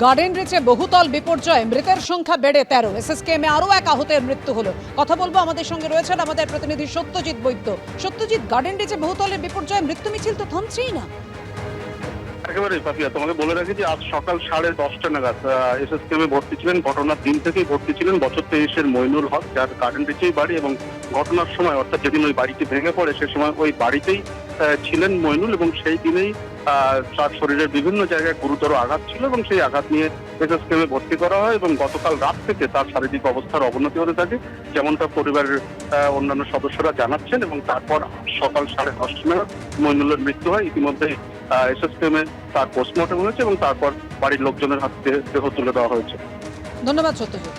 Garden রিচে বহুতল বিপর্যয় মৃতের সংখ্যা বেড়ে তেরো। এসএসকেএমে আরও এক আহতের মৃত্যু হলো। কথা বলব আমাদের সঙ্গে রয়েছেন আমাদের প্রতিনিধি সত্যজিৎ বৈদ্য। সত্যজিৎ, গার্ডেন রিচে বহুতলের বিপর্যয় মৃত্যু মিছিল তো থামছেই না। একেবারেই পাপিয়া, তোমাকে বলে রাখি যে আজ সকাল সাড়ে দশটা নাগাদ এসএসকেমে ভর্তি ছিলেন, ঘটনার দিন থেকেই ভর্তি ছিলেন বছর তেইশের মইনুল হক, যার গার্ডেন রিচেই বাড়ি এবং ঘটনার সময়, অর্থাৎ যেদিন ওই বাড়িটি ভেঙে পড়ে, সে সময় ওই বাড়িতেই ছিলেন মইনুল এবং সেই দিনেই তার শরীরের বিভিন্ন জায়গায় গুরুতর আঘাত ছিল এবং সেই আঘাত নিয়ে এসএসকেমে ভর্তি করা হয় এবং গতকাল রাত থেকে তার শারীরিক অবস্থার অবনতি হতে থাকে যেমনটা পরিবারের অন্যান্য সদস্যরা জানাচ্ছেন এবং তারপর সকাল সাড়ে দশটা নাগাদ মইনুলের মৃত্যু হয়। ইতিমধ্যেই এসএসকেমে তার পোস্টমর্টম হয়েছে এবং তারপর বাড়ির লোকজনের হাতে দেহ- দেহ তুলে দেওয়া হয়েছে। ধন্যবাদ সত্যজিৎ।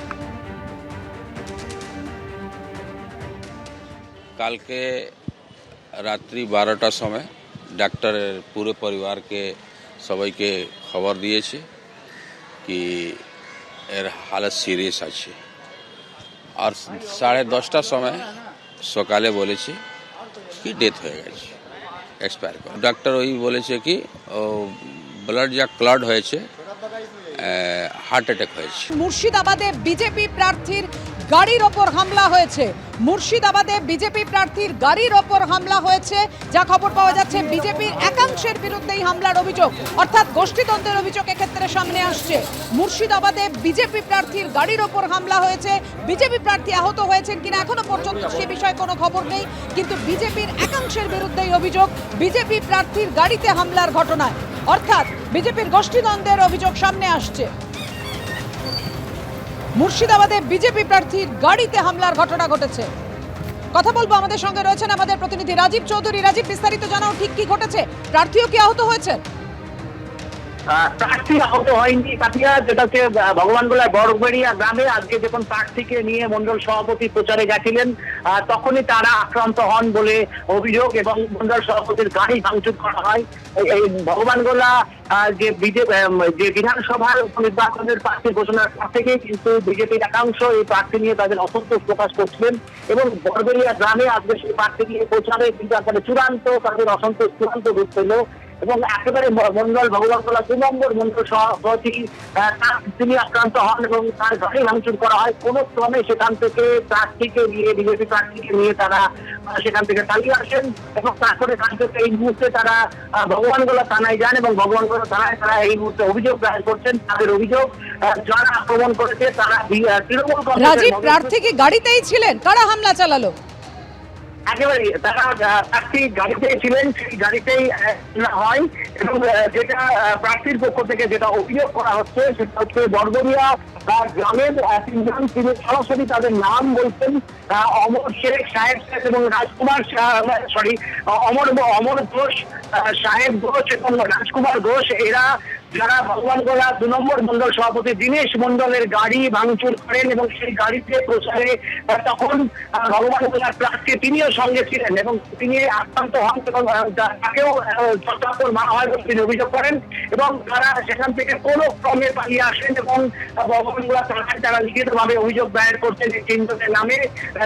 কালকে রাত্রি বারোটার সময় ডাক্তারের পুরো পরিবারকে সবাইকে খবর দিয়েছে কি এর হালত সিরিয়াস আছে। আর সাড়ে দশটার সময় সকালে বলেছে কি ডেথ হয়ে গেছে এক্সপায়ার করে। ডাক্তার ওই বলেছে কি, ও ব্লাড যা ক্লাড হয়েছে হার্ট অ্যাটাক হয়েছে। মুর্শিদাবাদে বিজেপি প্রার্থীর গাড়ির ওপর হামলা হয়েছে। মুর্শিদাবাদে বিজেপি প্রার্থীর গাড়ির ওপর হামলা হয়েছে। যা খবর পাওয়া যাচ্ছে, বিজেপির একাংশের বিরুদ্ধেই হামলার অভিযোগ। অর্থাৎ গোষ্ঠীতন্ত্রের অভিযোগ এক্ষেত্রে সামনে আসছে। মুর্শিদাবাদে বিজেপি প্রার্থীর গাড়ির ওপর হামলা হয়েছে। বিজেপি প্রার্থী আহত হয়েছেন কিনা এখনও পর্যন্ত সে বিষয়ে কোনো খবর নেই। কিন্তু বিজেপির একাংশের বিরুদ্ধেই অভিযোগ, বিজেপি প্রার্থীর গাড়িতে হামলার ঘটনায়। অর্থাৎ বিজেপির গোষ্ঠীদ্বন্দ্বের অভিযোগ সামনে আসছে। মুর্শিদাবাদে বিজেপি প্রার্থীর গাড়িতে হামলার ঘটনা ঘটেছে। কথা বলব আমাদের সঙ্গে রয়েছেন আমাদের প্রতিনিধি রাজীব চৌধুরী। রাজীব বিস্তারিত জানাও ঠিক কি ঘটেছে। প্রার্থীও কি আহত হয়েছেন? আহ, প্রার্থী আহত হয়নি কাটিয়া যেটা হচ্ছে আহ, বড়বেড়িয়া গ্রামে আজকে যখন প্রার্থীকে নিয়ে মন্ডল সভাপতি প্রচারে গেছিলেন তখনই তারা আক্রান্ত হন বলে অভিযোগ এবং মন্ডল সভাপতির গাড়ি ভাঙচুর করা হয়। এই- ভগবানগোলা আহ, যে বিজেপি যে বিধানসভার নির্বাচনের প্রার্থী ঘোষণার পর থেকেই কিন্তু বিজেপির একাংশ এই প্রার্থী নিয়ে তাদের অসন্তোষ প্রকাশ করছিলেন এবং বড়বেড়িয়া গ্রামে আজকে সেই প্রার্থী নিয়ে প্রচারে কিন্তু চূড়ান্ত তাদের অসন্তোষ চূড়ান্ত রূপ পেল। এবং একেবারে মন্ডল ভগবানতলা দু নম্বর মন্ডল সভাপতি তিনি আক্রান্ত হন এবং তার গাড়ি ভাঙচুর করা হয়। কোন ক্রমে সেখান থেকে প্রার্থীকে নিয়ে বিজেপি প্রার্থীকে নিয়ে তারা সেখান থেকে পালিয়ে আসেন এবং তারপরে কার্যত এই মুহূর্তে তারা ভগবানগোলা থানায় যান এবং ভগবানগোলা থানায় তারা এই মুহূর্তে অভিযোগ দায়ের করছেন। তাদের অভিযোগ যারা আক্রমণ করেছে তারা তৃণমূল কংগ্রেসের রাজীব প্রার্থী কি গাড়িতেই ছিলেন? কারা হামলা চালালো? একেবারে তারা প্রার্থী গাড়িতে ছিলেন, সেই গাড়িতেই হয়, এবং যেটা প্রার্থীর পক্ষ থেকে যেটা অভিযোগ করা হচ্ছে, সেটা হচ্ছে বর্গরিয়া গ্রামের তিনজন তিনি সরাসরি তাদের নাম বলছেন অমর শেখ সাহেব শেখ এবং রাজকুমার সরি অমর অমর ঘোষ সাহেব ঘোষ এবং রাজকুমার ঘোষ, এরা যারা ভগবানগোলা দু নম্বর মন্ডল সভাপতি দীনেশ মন্ডলের গাড়ি ভাঙচুর করেন এবং সেই গাড়িতে প্রচারে তখন আহ, ভগবানগোলার প্রার্থী তিনিও সঙ্গে ছিলেন এবং তিনি আক্রান্ত হন এবং তাকেও চট্টাপুর মারা হয় বলে তিনি অভিযোগ করেন এবং তারা সেখান থেকে কোনো ক্রমে পালিয়ে আসেন এবং আহ, ভগবানগোলা থানায় তারা লিখিতভাবে অভিযোগ দায়ের করছেন এই তিনজনের নামে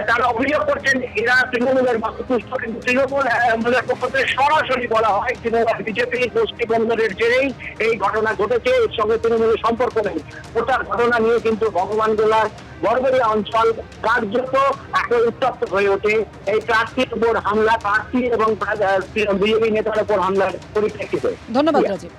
তারা অভিযোগ করছেন এরা তৃণমূলের মতপুষ্ট কিন্তু তৃণমূল পক্ষ থেকে সরাসরি বলা হয় তৃণমূল বিজেপি গোষ্ঠী বন্ধনের জেরেই এই ঘটনা ঘটেছে এর সঙ্গে তৃণমূলের সম্পর্ক নেই। ওটার ঘটনা নিয়ে কিন্তু ভগবান গোলার বরবরিয়া অঞ্চল কার্যত এত উত্তপ্ত হয়ে ওঠে। এই প্রার্থীর উপর হামলা প্রার্থী এবং বিজেপি নেতার উপর হামলার পরিপ্রেক্ষিতে। ধন্যবাদ রাজীব।